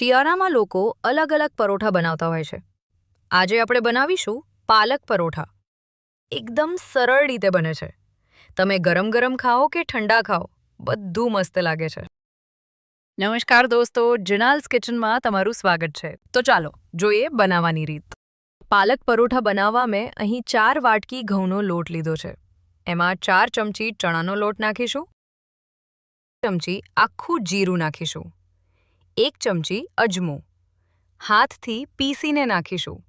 શિયાળામાં લોકો અલગ અલગ પરોઠા બનાવતા હોય છે. આજે આપણે બનાવીશું પાલક પરોઠા. એકદમ સરળ રીતે બને છે. તમે ગરમ ગરમ ખાઓ કે ઠંડા ખાઓ, બધું મસ્ત લાગે છે. નમસ્કાર દોસ્તો, જિનાલ્સ કિચનમાં તમારું સ્વાગત છે. તો ચાલો, જોઈએ બનાવવાની રીત. પાલક પરોઠા બનાવવા મેં અહીં ચાર વાટકી ઘઉંનો લોટ લીધો છે. એમાં ચાર ચમચી ચણાનો લોટ નાખીશું. ચમચી આખું જીરું નાખીશું. એક ચમચી અજમો. હાથથી પીસીને નાખીશું.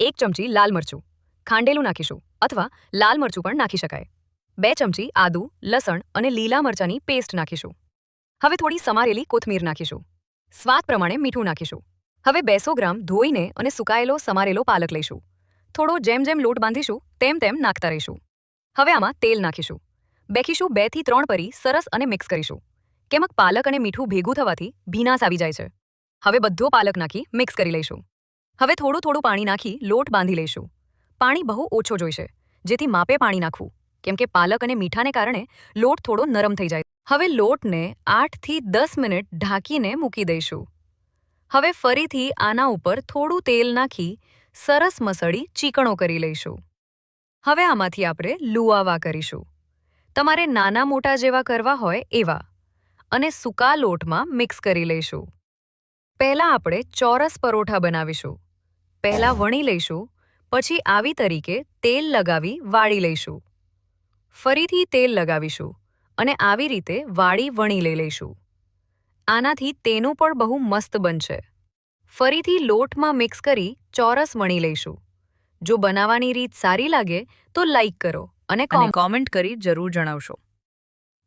એક ચમચી લાલ મરચું. ખાંડેલું નાખીશું અથવા લાલ મરચું પણ નાખી શકાય. બે ચમચી આદુ, લસણ અને લીલા મરચાંની પેસ્ટ નાખીશું. હવે થોડી સમારેલી કોથમીર નાખીશું. સ્વાદ પ્રમાણે મીઠું નાખીશું. હવે બેસો ગ્રામ ધોઈને અને સુકાયેલો સમારેલો પાલક લઈશું. થોડો જેમ જેમ લોટ બાંધીશું, તેમ તેમ નાખતા રહીશું. હવે આમાં તેલ નાખીશું. બેકીશું બેથી ત્રણ પરી સરસ અને મિક્સ કરીશું. કેમક પાલક અને મીઠું ભેગું થવાથી ભીનાશ આવી જાય છે. હવે બધો પાલક નાખી મિક્સ કરી લઈશું. હવે થોડું થોડું પાણી નાખી લોટ બાંધી લઈશું. પાણી બહુ ઓછો જોઈશે, જેથી માપે પાણી નાખવું, કેમ કે પાલક અને મીઠાને કારણે લોટ થોડો નરમ થઈ જાય. હવે લોટને આઠથી દસ મિનિટ ઢાંકીને મૂકી દઈશું. હવે ફરીથી આના ઉપર થોડું તેલ નાખી સરસ મસળી ચીકણો કરી લઈશું. હવે આમાંથી આપણે લુઆવા કરીશું. તમારે નાના મોટા જેવા કરવા હોય એવા. અને સૂકા લોટમાં મિક્સ કરી લઈશું. પહેલાં આપણે ચોરસ પરોઠા બનાવીશું. પહેલાં વણી લઈશું પછી આવી તરીકે તેલ લગાવી વાળી લઈશું. ફરીથી તેલ લગાવીશું અને આવી રીતે વાળી વણી લઈ લઈશું. આનાથી તેનું પણ બહુ મસ્ત બનશે. ફરીથી લોટમાં મિક્સ કરી ચોરસ વણી લઈશું. જો બનાવવાની રીત સારી લાગે તો લાઈક કરો અને કોમેન્ટ કરી જરૂર જણાવશો.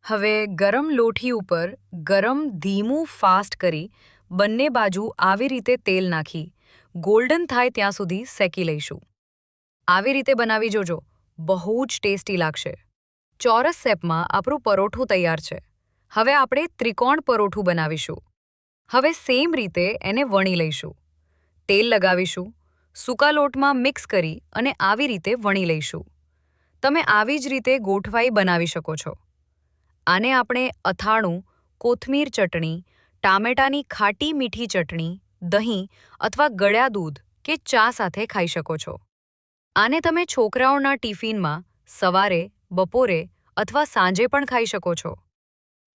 હવે ગરમ લોઠી ઉપર ગરમ ધીમું ફાસ્ટ કરી બંને બાજુ આવી રીતે તેલ નાખી. ગોલ્ડન થાય ત્યાં સુધી શેકી લઈશું. આવી રીતે બનાવી જોજો. બહુ જ ટેસ્ટી લાગશે. ચોરસ શેપમાં આપણું પરોઠું તૈયાર છે. હવે આપણે ત્રિકોણ પરોઠું બનાવીશું. હવે સેમ રીતે એને વણી લઈશું. તેલ લગાવીશું. સૂકા લોટમાં મિક્સ કરી અને આવી રીતે વણી લઈશું. તમે આવી જ રીતે ગોઠવાઈ બનાવી શકો છો. આને આપણે અથાણું, કોથમીર ચટણી, ટામેટાની ખાટી મીઠી ચટણી, દહીં અથવા ગળ્યા દૂધ કે ચા સાથે ખાઈ શકો છો. આને તમે છોકરાઓના ટિફિનમાં સવારે, બપોરે અથવા સાંજે પણ ખાઈ શકો છો.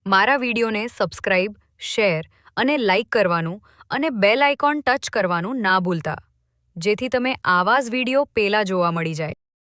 મારા વિડીયોને સબસ્ક્રાઇબ, શેર અને લાઇક કરવાનું અને બેલ આઇકોન ટચ કરવાનું ના ભૂલતા, જેથી તમે આવા જ વીડિયો પહેલાં જોવા મળી જાય.